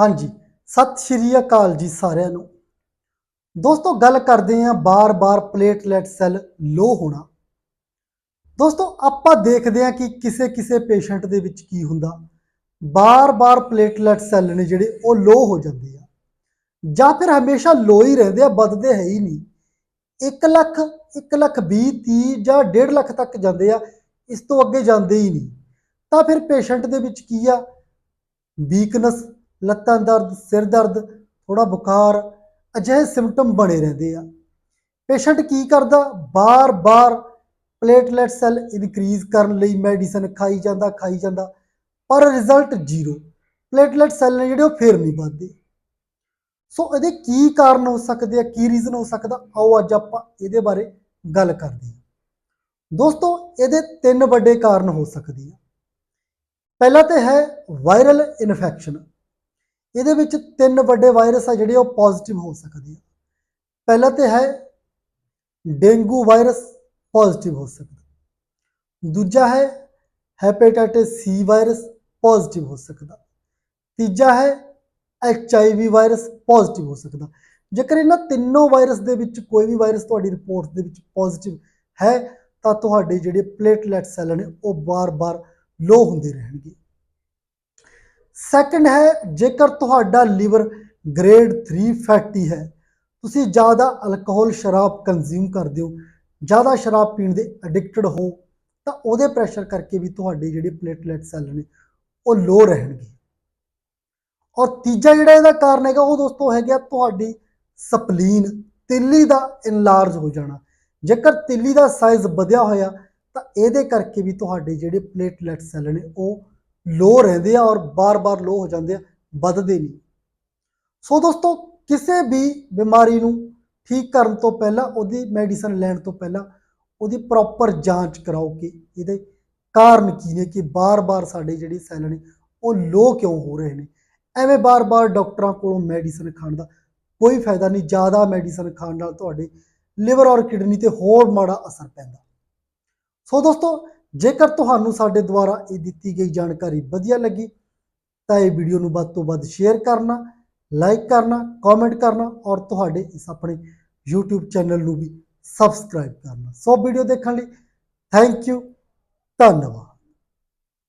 ਹਾਂਜੀ, ਸਤਿ ਸ਼੍ਰੀ ਅਕਾਲ ਜੀ ਸਾਰਿਆਂ ਨੂੰ। ਦੋਸਤੋ, ਗੱਲ ਕਰਦੇ ਹਾਂ ਬਾਰ-ਬਾਰ ਪਲੇਟਲੈਟ ਸੈੱਲ ਲੋ ਹੋਣਾ। ਦੋਸਤੋ, ਆਪਾਂ ਦੇਖਦੇ ਹਾਂ ਕਿ ਕਿਸੇ ਕਿਸੇ ਪੇਸ਼ੈਂਟ ਦੇ ਵਿੱਚ ਕੀ ਹੁੰਦਾ। ਬਾਰ-ਬਾਰ ਪਲੇਟਲੈਟ ਸੈੱਲ ਨੇ ਜਿਹੜੇ, ਉਹ ਲੋ ਹੋ ਜਾਂਦੇ ਆ। ਜਾਂ ਫਿਰ ਹਮੇਸ਼ਾ ਲੋ ਹੀ ਰਹਿੰਦੇ ਆ, ਵੱਧਦੇ ਹੈ ਹੀ ਨਹੀਂ। 1 ਲੱਖ 1 ਲੱਖ 20 30 ਜਾਂ 1.5 ਲੱਖ ਤੱਕ ਜਾਂਦੇ ਆ, ਇਸ ਤੋਂ ਅੱਗੇ ਜਾਂਦੇ ਹੀ ਨਹੀਂ। ਤਾਂ ਫਿਰ ਪੇਸ਼ੈਂਟ ਦੇ ਵਿੱਚ ਕੀ ਆ? ਵੀਕਨੈਸ ਲੱਤਾਂ ਦਰਦ, ਸਿਰ ਦਰਦ ਥੋੜਾ ਬੁਖਾਰ, ਅਜਿਹੇ ਸਿੰਪਟਮ ਬਣੇ ਰਹਿੰਦੇ ਆ। ਪੇਸ਼ੈਂਟ ਕੀ ਕਰਦਾ? ਬਾਰ-ਬਾਰ ਪਲੇਟਲੈਟ ਸੈੱਲ ਇਨਕਰੀਜ਼ ਕਰਨ ਲਈ ਮੈਡੀਸਨ ਖਾਈ ਜਾਂਦਾ ਖਾਈ ਜਾਂਦਾ, ਪਰ ਰਿਜ਼ਲਟ ਜ਼ੀਰੋ ਪਲੇਟਲੈਟ ਸੈੱਲ ਨੇ ਜਿਹੜੇ ਉਹ ਫੇਰ ਨਹੀਂ ਵੱਧਦੇ। ਸੋ ਇਹਦੇ ਕੀ ਕਾਰਨ ਹੋ ਸਕਦੇ ਆ, ਕੀ ਰੀਜ਼ਨ ਹੋ ਸਕਦਾ? ਆਓ ਅੱਜ ਆਪਾਂ ਇਹਦੇ ਬਾਰੇ ਗੱਲ ਕਰਦੇ ਹਾਂ। ਦੋਸਤੋ, ਇਹਦੇ ਤਿੰਨ ਵੱਡੇ ਕਾਰਨ ਹੋ ਸਕਦੇ ਆ। ਪਹਿਲਾ ਤੇ ਹੈ ਵਾਇਰਲ ਇਨਫੈਕਸ਼ਨ ਇਹਦੇ ਵਿੱਚ ਤਿੰਨ ਵੱਡੇ ਵਾਇਰਸ ਆ ਜਿਹੜੇ ਉਹ ਪੋਜ਼ਿਟਿਵ ਹੋ ਸਕਦੇ ਆ। ਪਹਿਲਾ ਤੇ ਹੈ ਡੇਂਗੂ ਵਾਇਰਸ ਪੋਜ਼ਿਟਿਵ ਹੋ ਸਕਦਾ। ਦੂਜਾ ਹੈ ਹੈਪੇਟਾਈਟਿਸ ਸੀ ਵਾਇਰਸ ਪੋਜ਼ਿਟਿਵ ਹੋ ਸਕਦਾ। ਤੀਜਾ ਹੈ H I V virus positive ਹੋ ਸਕਦਾ। ਜੇਕਰ ਇਹਨਾਂ ਤਿੰਨੋਂ ਵਾਇਰਸ ਦੇ ਵਿੱਚ ਕੋਈ ਵੀ ਵਾਇਰਸ ਤੁਹਾਡੀ ਰਿਪੋਰਟ ਦੇ ਵਿੱਚ ਪੋਜ਼ਿਟਿਵ ਹੈ, ਤਾਂ ਤੁਹਾਡੇ ਜਿਹੜੇ ਪਲੇਟਲੈਟ ਸੈੱਲ ਨੇ ਉਹ ਬਾਰ-ਬਾਰ ਲੋ ਹੁੰਦੇ ਰਹਿਣਗੇ। ਸੈਕੰਡ ਹੈ, ਜੇਕਰ ਤੁਹਾਡਾ ਲੀਵਰ ਗ੍ਰੇਡ 3 ਫੈਟੀ ਹੈ, ਤੁਸੀਂ ਜ਼ਿਆਦਾ ਅਲਕੋਹਲ ਸ਼ਰਾਬ ਕੰਜ਼ਿਊਮ ਕਰਦੇ ਹੋ, ਜ਼ਿਆਦਾ ਸ਼ਰਾਬ ਪੀਣ ਦੇ ਐਡਿਕਟਡ ਹੋ, ਤਾਂ ਉਹਦੇ ਪ੍ਰੈਸ਼ਰ ਕਰਕੇ ਵੀ ਤੁਹਾਡੇ ਜਿਹੜੇ ਪਲੇਟਲੈਟ ਸੈੱਲ ਨੇ, ਉਹ ਲੋ ਰਹਿਣਗੇ। ਔਰ ਤੀਜਾ ਜਿਹੜਾ ਇਹਦਾ ਕਾਰਨ ਹੈਗਾ, ਉਹ ਦੋਸਤੋ ਹੈਗਾ ਤੁਹਾਡੀ ਸਪਲੀਨ ਤਿੱਲੀ ਦਾ ਇਨਲਾਰਜ ਹੋ ਜਾਣਾ। ਜੇਕਰ ਤਿੱਲੀ ਦਾ ਸਾਈਜ਼ ਵਧਿਆ ਹੋਇਆ, ਤਾਂ ਇਹਦੇ ਕਰਕੇ ਵੀ ਤੁਹਾਡੇ ਜਿਹੜੇ ਪਲੇਟਲੈਟ ਸੈੱਲ ਨੇ, ਉਹ ਲੋ ਰਹਿੰਦੇ ਆ ਔਰ ਬਾਰ-ਬਾਰ ਲੋ ਹੋ ਜਾਂਦੇ ਆ, ਵੱਧਦੇ ਨਹੀਂ। ਸੋ ਦੋਸਤੋ, ਕਿਸੇ ਵੀ ਬਿਮਾਰੀ ਨੂੰ ਠੀਕ ਕਰਨ ਤੋਂ ਪਹਿਲਾਂ, ਉਹਦੀ ਮੈਡੀਸਨ ਲੈਣ ਤੋਂ ਪਹਿਲਾਂ ਉਹਦੀ ਪ੍ਰੋਪਰ ਜਾਂਚ ਕਰਾਓ ਕਿ ਇਹਦੇ ਕਾਰਨ ਕੀ ਨੇ, ਕਿ ਬਾਰ-ਬਾਰ ਸਾਡੇ ਜਿਹੜੇ ਸੈੱਲ ਨੇ, ਉਹ ਲੋ ਕਿਉਂ ਹੋ ਰਹੇ ਨੇ। ਐਵੇਂ ਬਾਰ-ਬਾਰ ਡਾਕਟਰਾਂ ਕੋਲੋਂ ਮੈਡੀਸਨ ਖਾਣ ਦਾ ਕੋਈ ਫਾਇਦਾ ਨਹੀਂ, ਜ਼ਿਆਦਾ ਮੈਡੀਸਨ ਖਾਣ ਨਾਲ ਤੁਹਾਡੇ ਲਿਵਰ ਔਰ ਕਿਡਨੀ ਤੇ ਹੋਰ ਮਾੜਾ ਅਸਰ ਪੈਂਦਾ। ਸੋ ਦੋਸਤੋ ਜੇਕਰ ਤੁਹਾਨੂੰ ਸਾਡੇ ਦੁਆਰਾ ਇਹ ਦਿੱਤੀ ਗਈ ਜਾਣਕਾਰੀ ਵਧੀਆ ਲੱਗੀ, ਤਾਂ ਇਹ ਵੀਡੀਓ ਨੂੰ ਵੱਧ ਤੋਂ ਵੱਧ ਸ਼ੇਅਰ ਕਰਨਾ, ਲਾਈਕ ਕਰਨਾ, ਕਮੈਂਟ ਕਰਨਾ ਔਰ ਤੁਹਾਡੇ ਇਸ ਆਪਣੇ YouTube ਚੈਨਲ ਨੂੰ ਵੀ ਸਬਸਕ੍ਰਾਈਬ ਕਰਨਾ। ਸੋ ਵੀਡੀਓ ਦੇਖਣ ਲਈ ਥੈਂਕ ਯੂ, ਧੰਨਵਾਦ।